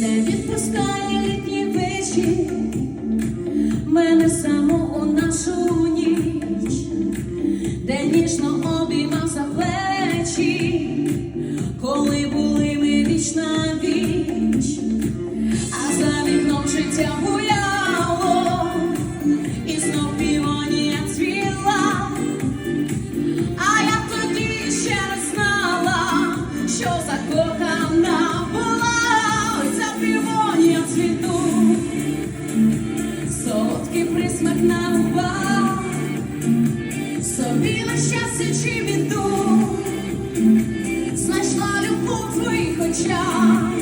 Не відпускає літній вечір мене саму у нашу ніч, де ніжно обіймав за плечі, коли були ми віч на віч, а за вікном життя на щастя чи біду, знайшла любов в твоїх очах,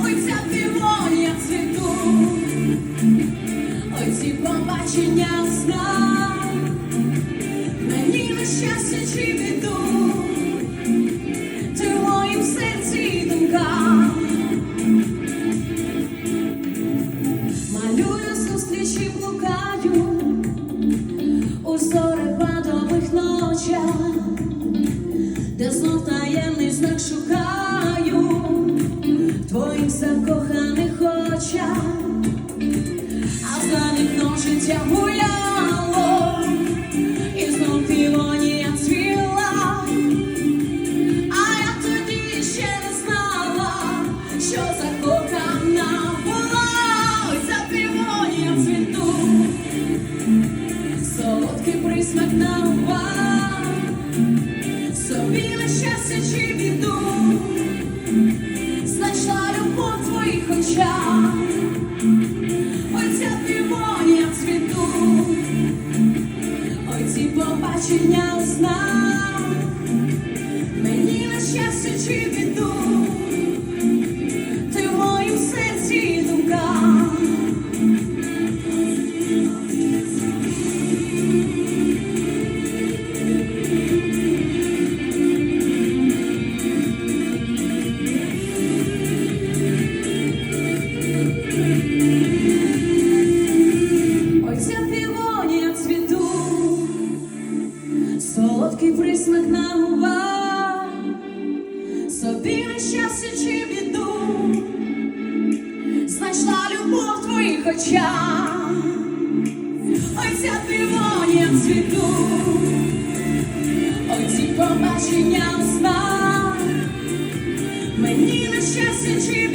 ой ця півоня цвіту, ой ці побачення знай. Мені на щастя чи біду, у зорепадових ночах, де знов таємний знак шукаю твоїх закоханих очах, а за вікном життя гуляло. Солодкий на губах, собі чи біду, знайшла любов в твоїх очах, ой ця півонія цвіту. Ой, побачення у мені на щастя чи щастя чи біду, знайшла любов в твоїх очах, ой ця тривоня цвіту, ой ці побачення сна, мені на щастя чи.